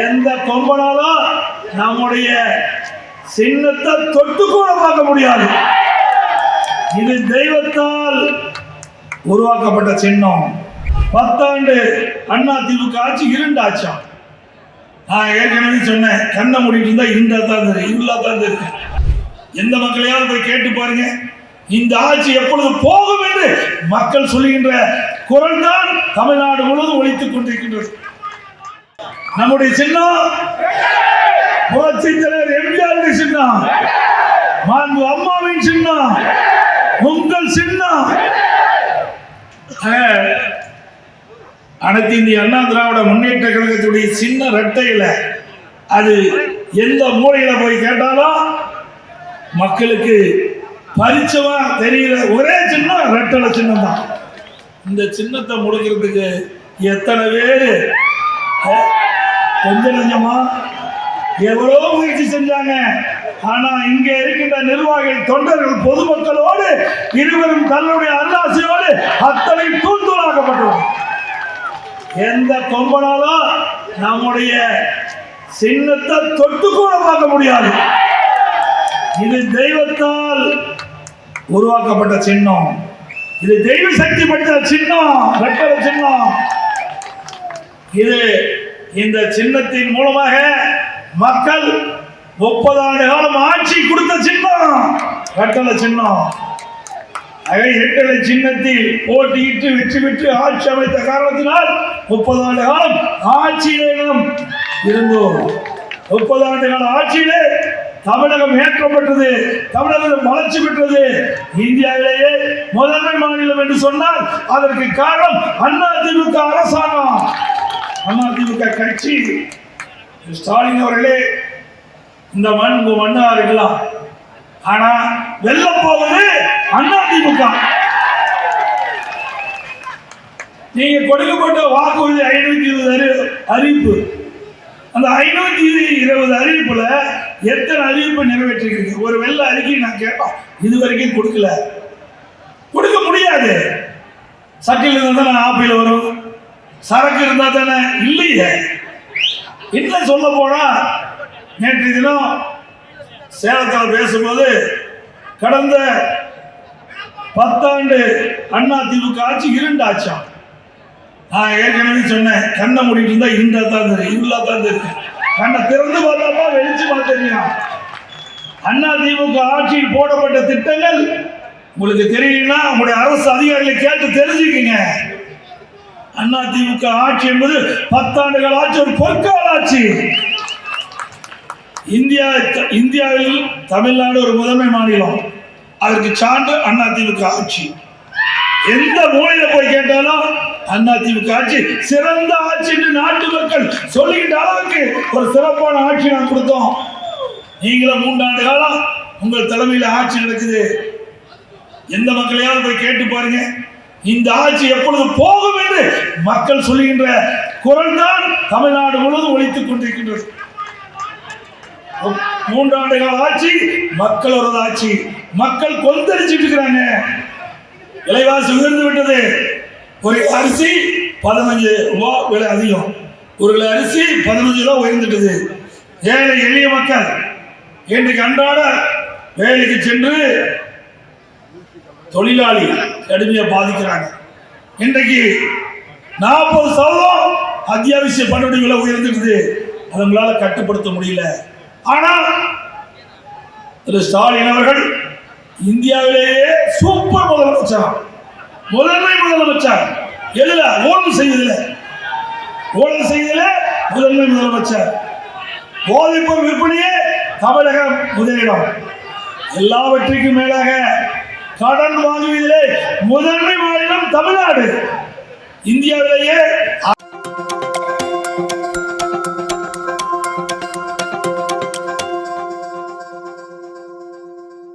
எந்த கொம்பனாலும் நம்முடைய சின்னத்தை தொட்டு கூட பார்க்க முடியாது. இது தெய்வத்தால் உருவாக்கப்பட்ட சின்னம். பத்தாண்டு அண்ணா திமுக ஆட்சி இருண்டாச்சாம். நான் ஏற்கனவே சொன்னேன் கண்ணை மூடிட்டு இருந்தா இருண்டா தான் தெரியும் இருளா தான் தெரியும் எந்த மக்களையாவது போய் கேட்டு பாருங்க. இந்த ஆட்சி எப்பொழுது போகும் என்று மக்கள் சொல்லுகின்ற குரல் தான் தமிழ்நாடு முழுவதும் ஒழித்துக் கொண்டிருக்கின்றது. நம்முடைய சின்னம். புரட்சி தலைவர் எம்ஜிஆருடைய சின்னம். மாண்பு அம்மாவின் சின்னம். உங்கள் சின்னம். அனைத்து இந்திய அண்ணா திராவிட முன்னேற்ற கழகத்துடைய சின்ன ரெட்டையில அது எந்த மூலையில போய் கேட்டாலும் மக்களுக்கு பரிச்சமா தெரியல ஒரே சின்னம் ரெட்டலை சின்னம் தான் இந்த சின்னத்தை முடுக்கிறதுக்கு எத்தனை பேர் கொஞ்சம் கொஞ்சமா. எவ்வளோ முயற்சி செஞ்சாங்க. ஆனா இங்க இருக்கின்ற நிர்வாகிகள் தொண்டர்கள் பொதுமக்களோடு இருவரும் தன்னுடைய அருளாசியோடு அத்தனை தூள் எந்த கொம்பனாலும் நம்முடைய சின்னத்தை தொட்டு கூட பார்க்க முடியாது. இது தெய்வத்தால் உருவாக்கப்பட்ட சின்னம். இது தெய்வ சக்தி படுத்த சின்னம் சின்னம். இது இந்த சின்னத்தின் மூலமாக மக்கள் முப்பது ஆண்டு காலம் ஆட்சி கொடுத்த சின்னம். கட்டளை சின்னம். ஆக இரட்டலை சின்னத்தில் போட்டியிட்டு வெற்றி பெற்று ஆட்சி அமைத்த காரணத்தினால் முப்பது ஆண்டு காலம் ஆட்சியிலே நாம் இருந்தோம். முப்பது ஆண்டு கால ஆட்சியிலே தமிழகம் ஏற்றப்பட்டது தமிழகம் வளர்ச்சி பெற்றது. இந்தியாவிலேயே முதன்மை மாநிலம் என்று சொன்னால் அதற்கு காரணம் அண்ணா திமுக அரசாங்கம். அண்ணா கட்சி. ஸ்டாலின் அவர்களே இந்த மண் உங்க மண்ணா இருக்கலாம். ஆனா வெல்ல போவது அண்ணா நீங்க கொடுக்கப்பட்ட வாக்குறுதி ஐநூத்தி இருபது அறிவிப்பு. அந்த ஐநூத்தி இருபது அறிவிப்புல எத்தனை அறிவிப்பு நிறைவேற்றிருக்கீங்க? ஒரு வெள்ள அறிக்கை நான் கேட்டோம் இது வரைக்கும் கொடுக்கல. கொடுக்க முடியாது. சட்டையில் இருந்தா நான் ஆப்பிள் வரும். சரக்கு இருந்தா தானே? இல்லையே. இன்னும் சொல்ல போனா நேற்று தினம் சேலத்தில் பேசும்போது கடந்த பத்தாண்டு அண்ணா திமுக ஆட்சி இருண்டாச்சாம். நான் ஏற்கனவே சொன்னேன் கண்ணை மூடிட்டு இருந்தா இருண்டா தான் தெரியும் இல்லா தான் தெரியும். கண்ணை திறந்து பார்த்தாப்பா வெளிச்சமா தெரியும். அண்ணா திமுக ஆட்சியில் போடப்பட்ட திட்டங்கள் உங்களுக்கு தெரியலன்னா உங்களுடைய அரசு அதிகாரிகளை கேட்டு தெரிஞ்சுக்கங்க. அண்ணா திமுக ஆட்சி என்பது பத்தாண்டுகள் ஆட்சி ஒரு பொற்கால ஆட்சி. இந்தியா இந்தியாவில் தமிழ்நாடு ஒரு முதன்மை மாநிலம். அதற்கு சான்று அண்ணா திமுக ஆட்சி. எந்த மூலையில போய் கேட்டாலும் அண்ணா திமுக ஆட்சி சிறந்த ஆட்சி என்று நாட்டு மக்கள் சொல்லிக்கிட்ட அளவுக்கு ஒரு சிறப்பான ஆட்சி நான் கொடுத்தோம். நீங்களும் மூன்றாண்டு காலம் உங்கள் தலைமையில் ஆட்சி நடக்குது. எந்த மக்களையாவது போய் கேட்டு பாருங்க. இந்த ஆட்சி எப்பொழுது போகும் என்று மக்கள் சொல்லுகின்ற குரல் தான் தமிழ்நாடு முழுவதும் ஒழித்துக் கொண்டிருக்கின்றது. மூன்றாண்டு கால ஆட்சி மக்களோட ஆட்சி. மக்கள் கொந்தளிச்சிட்டு இருக்கிறாங்க. விலைவாசி உயர்ந்து விட்டது. ஒரு அரிசி பதினஞ்சு ரூபா விலை அதிகம். ஒரு கிலோ அரிசி பதினஞ்சு ரூபா உயர்ந்துட்டது. ஏழை எளிய மக்கள் இன்றைக்கு அன்றாட வேலைக்கு சென்று தொழிலாளி கடுமையாக பாதிக்கிறாங்க. இன்றைக்கு நாற்பது சதவீதம் அத்தியாவசிய பணடி விலை உயர்ந்துடுது கட்டுப்படுத்த முடியல. ஆனால் திரு ஸ்டாலின் அவர்கள் இந்தியாவிலேயே சூப்பர் முதலமைச்சர். முதன்மை முதலமைச்சர். எதுல? ஊழல் செய்ததுல. ஊழல் செய்ததுல முதன்மை முதலமைச்சர். போதைப்பொருள் விற்பனையே தமிழகம் முதலிடம். எல்லாவற்றிற்கும் மேலாக கடன் வாங்குவதிலே முதன்மை மாநிலம் தமிழ்நாடு. இந்தியாவிலேயே